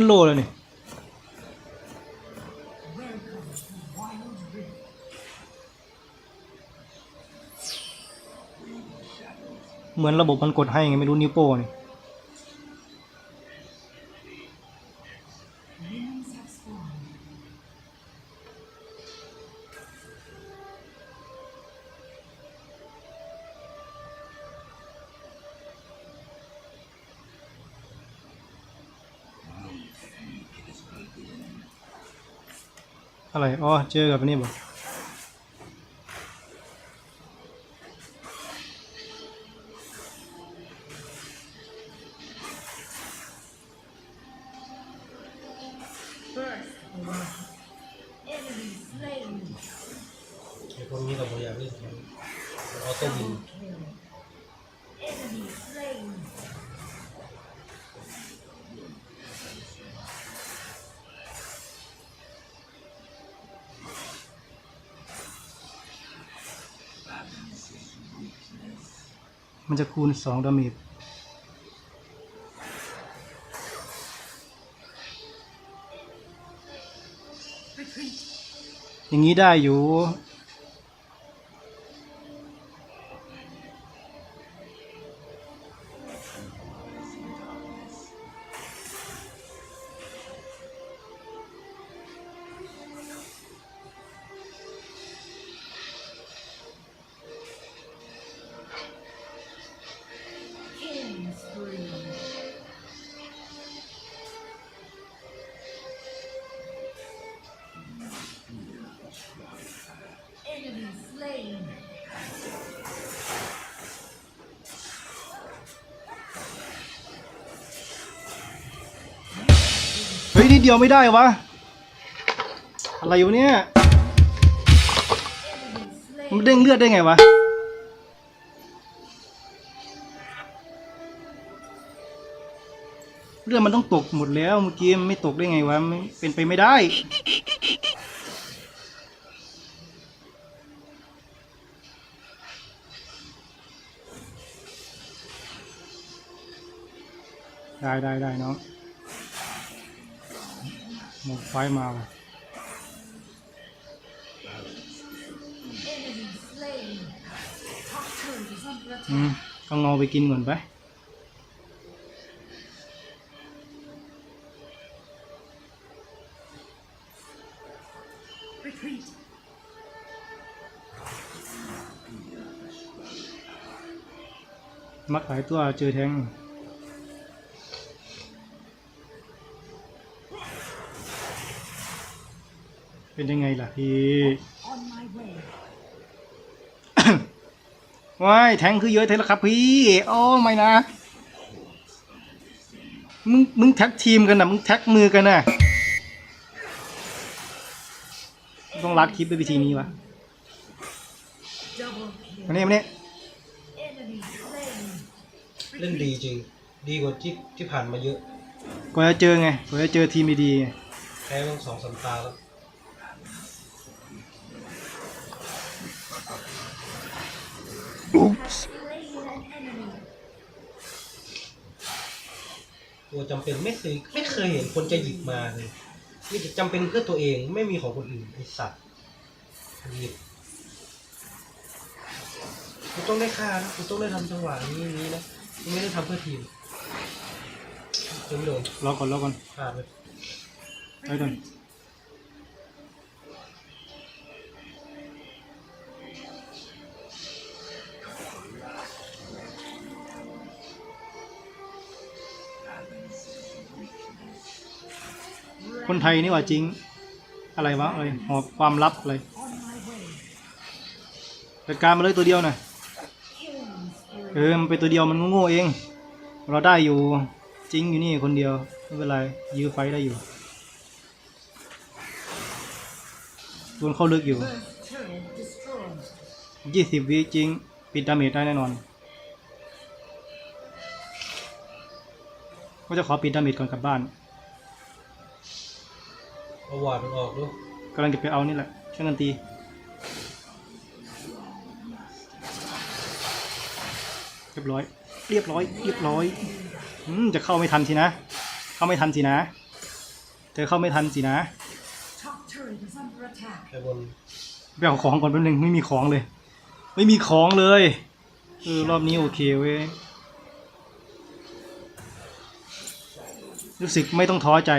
ขึ้นโลเลยนี่เหมือนระบบมันกดให้ไงไม่รู้นิ้วโป้นี่ อะไรอ๋อเจอกับนี่บ่ไอ้พวกนี้เราพยายามเล่นมันออโต้ยิง มันจะคูณสองดาเมจอย่างนี้ได้อยู่ ดเดียวไม่ได้วะ อะไรอยู่เนี่ย มันเด้งเลือดได้ไงวะ เลือดมันต้องตกหมดแล้วเมื่อกี้ไม่ตกได้ไงวะไม่เป็นไปไม่ได้ได้ได้ได้น้อง หมดไฟมาอืมต้องงอไปกินก่อนไปมักหลายตัวเจอแทง เป็นยังไงล่ะพี่ว้ายแทงคือเยอะเท่าแล้วครับพี่ โอ้ไม่นะ มึงมึงแท็กทีมกันนะมึงแท็กมือกันนะต้องรัดคลิปด้วยวิธีนี้วะมาเนี่ยมาเนี่ยเล่นดีจริง ดีกว่าที่ที่ผ่านมาเยอะ กว่าจะเจอไง กว่าจะเจอทีมดีๆไงแพ้ต้องสองสามตาแล้ว ตัวจำเป็นไม่เคยไม่เคยเห็นคนจะหยิบมาเลยนี่จะจำเป็นเพื่อตัวเองไม่มีของคนอื่นไอสัตว์หยิบกูต้องได้ค่านะกูต้องได้ทำจังหวะนี้นี้นะกูไม่ได้ทำเพื่อทีมจนโดนรอก่อนรอก่อนพลาดเลยไปก่อน คนไทยนี่ว่าจริง อะไรวะอะไรหอบความลับอะไรจัดการมาเลยตัวเดียวหน่อยเออมันเป็นตัวเดียวมันโง่เอง เราได้อยู่จริงอยู่นี่คนเดียวไม่เป็นไรยื้อไฟได้อยู่โดนเข้าลึกอยู่ยี่สิบวิจริง ปิดดาเมจได้แน่นอน ก็จะขอปิดดาเมจก่อนกลับบ้าน เอาวาดมันออกด้วยกำลังจะไปเอานี่แหละช่วยกันตีเรียบร้อย เรียบร้อย เรียบร้อยอืมจะเข้าไม่ทันสินะ เข้าไม่ทันสินะแต่เข้าไม่ทันสินะ Top turret is under attack. ไปบนไปเอาของก่อนแป๊บนึงไม่มีของเลย ไม่มีของเลยเออรอบนี้โอเคเว้ยรู้สึกไม่ต้องท้อใจ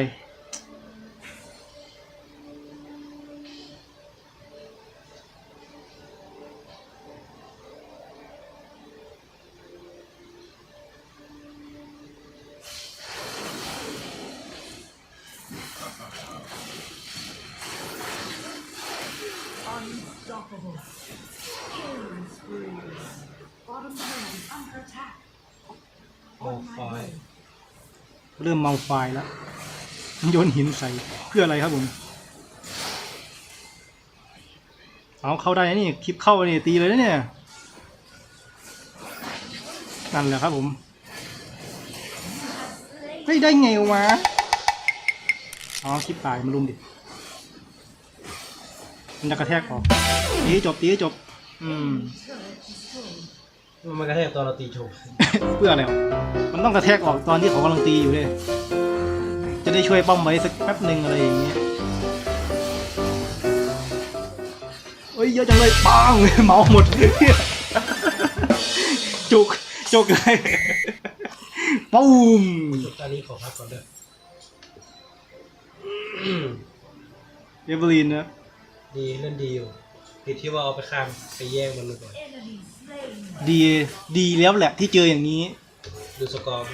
โอ้ไฟเริ่มเมาไฟแล้วโยนหินใส่เพื่ออะไรครับผมเอาเข้าได้นะนี่คลิปเข้านี่ตีเลยนะเนี่ยนั่นแหละครับผมเฮ้ยได้ไงวะเอาคลิปตายมาลุมดิมันจะกระแทกออกตีจบตีจบ อืม มันกระแทกตอนเราตีโชว์เพื่ออะไรวะมันต้องกระแทกออกตอนที่เขากำลังตีอยู่เลย จะได้ช่วยป้อมไว้สักแป๊บหนึ่งอะไรอย่างเงี้ยเอ้ยเยอะจังเลยปังเมาหมดจุกจุกเลยปุ้มจบตอนนี้ขอพักก่อนเด้อเอเวอรีนนะดีเล่นดีอยู่ ติดที่ว่าเอาไปข้ามไปแย่งมันก่อน Enemy slain. ดีดีแล้วแหละที่เจออย่างนี้ ดูสกอร์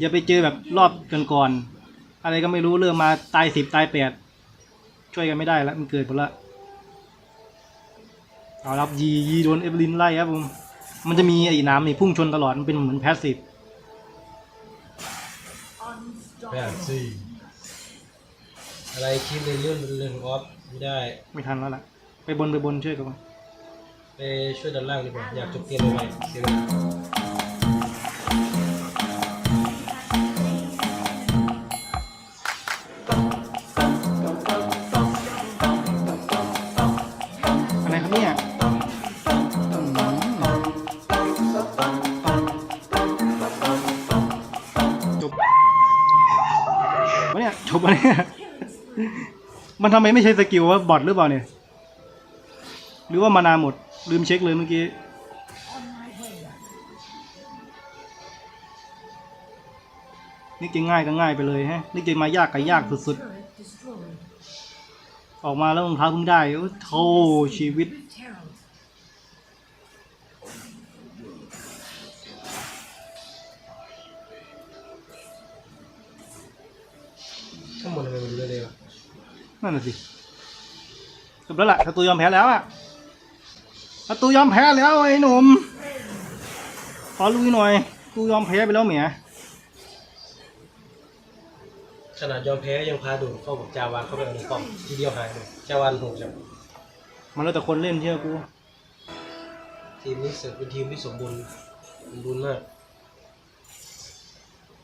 อย่าไปเจอแบบรอบก่อนๆอะไรก็ไม่รู้เริ่มมาตายสิบตายแปดช่วยกันไม่ได้แล้วมันเกิดหมดละเอาละครับยียีโดนเอเวอรินไล่ครับผมมันจะมีไอ้น้ำนี่พุ่งชนตลอดมันเป็นเหมือนแพสซีฟแปด Unstoppable. สี่อะไรคลิปในเรื่องเรื่องออฟไม่ได้ไม่ทันแล้วล่ะ ไปบนไปบนช่วยกันมาไปช่วยด้านล่างดีกว่าอยากจบเกมใหม่ๆเสียเวลาอะไรครับเนี่ยจบวะเนี่ยจบวะเนี่ย มันทำไมไม่ใช่สกิลว่าบอทหรือเปล่าเนี่ย หรือว่ามานาหมด ลืมเช็คเลยเมื่อกี้ On my way. นี่จะง่ายก็ง่ายไปเลยฮะนี่จะมายากก็ยากสุด Turret destroyed. ๆออกมาแล้วรองเท้าเพิ่งได้โอ้โธ่ชีวิต Herald. ข้างบนทำไมมันดูเร็วๆอะนั่นน่ะสิจบแล้วล่ะประตูยอมแพ้แล้วอะ ประตูยอมแพ้แล้วไอ้หนุ่ม ขอลุยหน่อยประตูยอมแพ้ไปแล้วเหมียขนาดยอมแพ้ยังพาดูดเข้ากับจาวานเข้าไปเอาในกล่องทีเดียวหายเลยจาวานโหดจังมันแล้วแต่คนเล่นเชื่อกู ทีมนี้เสร็จเป็นทีมที่สมบูรณ์สมบูรณ์มาก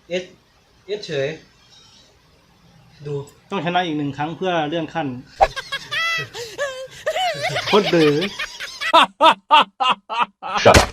เอสเอสเฉย ดูต้องชนะอีกหนึ่งครั้งเพื่อเลื่อนขั้น โคตรเด๋อ Shut up.